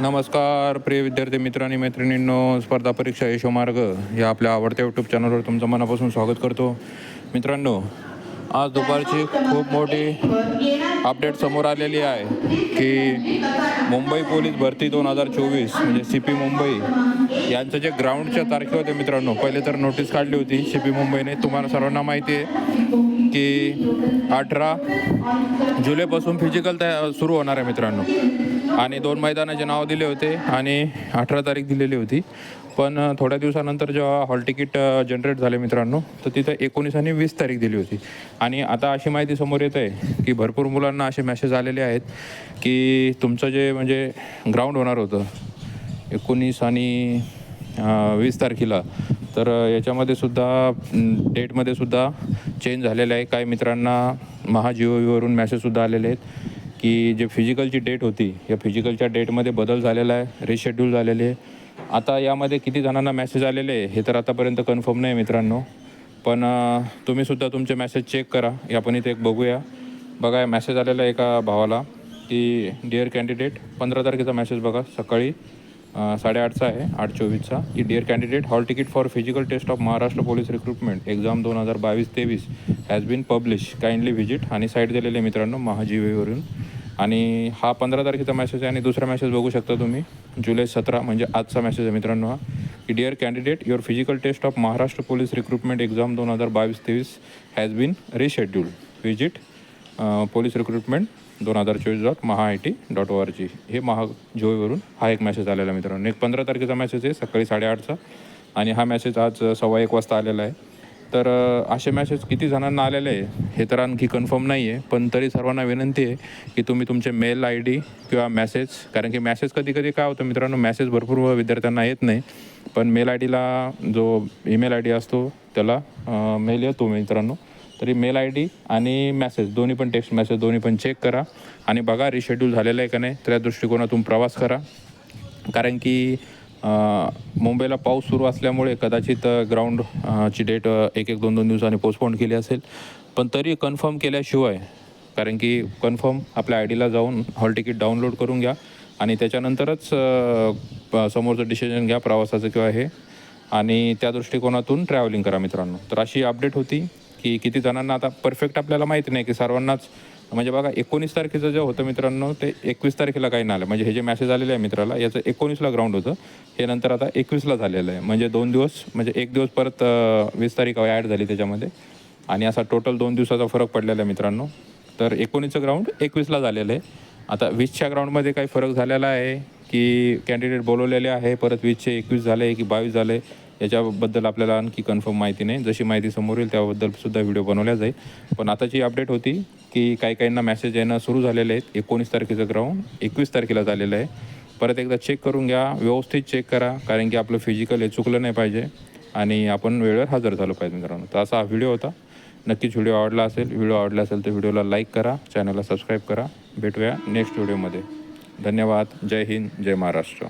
नमस्कार प्रिय विद्यार्थी मित्रांनी मैत्रिणींनो स्पर्धा परीक्षा यशोमार्ग या आपल्या आवडत्या यूट्यूब चॅनलवर तुमचं मनापासून स्वागत करतो. मित्रांनो आज दुपारची खूप मोठी अपडेट समोर आलेली आहे की मुंबई पोलीस भरती दोन हजार चोवीस म्हणजे सी पी मुंबई यांचं जे ग्राउंडच्या तारखे होते मित्रांनो पहिले तर नोटीस काढली होती सी पी मुंबईने तुम्हाला सर्वांना माहिती आहे. की अठरा जुलैपासून फिजिकल तया सुरू होणार आहे मित्रांनो. आणि दोन मैदानाचे नाव दिले होते आणि अठरा तारीख दिलेली होती. पण थोड्या दिवसानंतर जेव्हा हॉल तिकीट जनरेट झाले मित्रांनो तर तिथं एकोणीस आणि वीस तारीख दिली होती. आणि आता अशी माहिती समोर येत आहे की भरपूर मुलांना असे मेसेज आलेले आहेत की तुमचं जे म्हणजे ग्राउंड होणार होतं एकोणीस आणि वीस तारखेला तर याच्यामध्ये सुद्धा डेटमध्ये सुद्धा चेंज झालेलं आहे. काही मित्रांना महाजिओवरून मॅसेजसुद्धा आलेले आहेत की जे फिजिकलची डेट होती या फिजिकलच्या डेटमध्ये बदल झालेला आहे रिशेड्यूल झालेले आहे. आता यामध्ये किती जणांना मॅसेज आलेले आहे हे तर आतापर्यंत कन्फर्म नाही मित्रांनो. पण तुम्हीसुद्धा तुमचे मॅसेज चेक करा. या आपण इथे एक बघूया. बघा मॅसेज आलेला आहे एका भावाला की डिअर कॅन्डिडेट पंधरा तारखेचा मॅसेज बघा सकाळी. साडेआठचा आहे आठ चोवीसचा की dear candidate hall ticket for physical test of Maharashtra police recruitment exam दोन हजार बावीस तेवीस has been publish kindly visit आणि साईट दिलेले मित्रांनो महाजीवेवरून. आणि हा पंधरा तारखेचा मेसेज आहे आणि दुसरा मेसेज बघू शकता तुम्ही. जुलै सतरा म्हणजे आजचा मेसेज आहे मित्रांनो हा. की dear candidate your physical test of Maharashtra police recruitment exam दोन हजार बावीस तेवीस has been reschedule visit police recruitment दोन हजार चोवीस dot Maha I T dot O R G हे महा जोईवरून हा एक मेसेज आलेला आहे मित्रांनो. एक पंधरा तारखेचा मेसेज आहे सकाळी साडेआठचा. आणि हा मेसेज आज सव्वा एक वाजता आलेला आहे. तर असे मेसेज किती जणांना आलेले आहे हे तर आणखी कन्फर्म नाही आहे पण तरी सर्वांना विनंती आहे की तुम्ही तुमचे मेल आय डी किंवा मॅसेज कारण की मॅसेज कधी कधी काय होतं मित्रांनो मॅसेज भरपूर विद्यार्थ्यांना येत नाही. पण मेल आय डीला जो ईमेल आय डी असतो त्याला मेल येतो मित्रांनो. तरी मेल आय डी आणि मॅसेज दोन्ही पण टेक्स्ट मॅसेज दोन्ही पण चेक करा. आणि बघा रिशेड्यूल झालेलं आहे का नाही त्या दृष्टिकोनातून प्रवास करा. कारण की मुंबईला पाऊस सुरू असल्यामुळे कदाचित ग्राउंडची ग्राउंड ची डेट एक एक दोन दोन दिवसांनी पोस्टपोन केली असेल. पण तरी कन्फर्म केल्याशिवाय कारण की कन्फर्म आपल्या आय डीला जाऊन हॉल तिकीट डाउनलोड करून घ्या. आणि त्याच्यानंतरच प- समोरचं डिसिजन घ्या प्रवासाचं किंवा हे. आणि त्या दृष्टिकोनातून ट्रॅव्हलिंग करा मित्रांनो. तर अशी अपडेट होती. की किती जणांना आता परफेक्ट आपल्याला माहिती नाही की सर्वांनाच म्हणजे बघा एकोणीस तारखेचं जे होतं मित्रांनो ते एकवीस तारखेला काही नाही आलं. म्हणजे हे जे मॅसेज आलेले आहे मित्राला याचं एकोणीसला ग्राउंड होतं. हे नंतर आता एकवीसला झालेलं आहे. म्हणजे दोन दिवस म्हणजे एक दिवस परत वीस तारीख ॲड झाली त्याच्यामध्ये. आणि असा टोटल दोन दिवसाचा फरक पडलेला आहे मित्रांनो. तर एकोणीसचं ग्राउंड एकवीसला झालेलं आहे. आता वीसच्या ग्राउंडमध्ये काही फरक झालेला आहे की कॅन्डिडेट बोलवलेले आहे परत वीसचे एकवीस झाले की बावीस झाले. याच्याबद्दल आपल्याला आणखी कन्फर्म माहिती नाही. जशी माहिती समोर येईल त्याबद्दल सुद्धा व्हिडिओ बनवल्या जाईल. पण आताची अपडेट होती की काही काहींना मेसेज येणं सुरू झालेले आहेत. एकोणीस तारखेचं ग्राउंड एकवीस तारखेला झालेलं आहे. परत एकदा चेक करून घ्या. व्यवस्थित चेक करा. कारण की आपलं फिजिकल हे चुकलं नाही पाहिजे. आणि आपण वेळेवर हजर झालो पाहिजे मित्रांनो. तर असा हा व्हिडिओ होता. नक्कीच व्हिडिओ आवडला असेल व्हिडिओ आवडला असेल तर व्हिडिओला लाईक करा. चॅनलला सबस्क्राईब करा. भेटूया नेक्स्ट व्हिडिओमध्ये धन्यवाद. जय हिंद. जय महाराष्ट्र.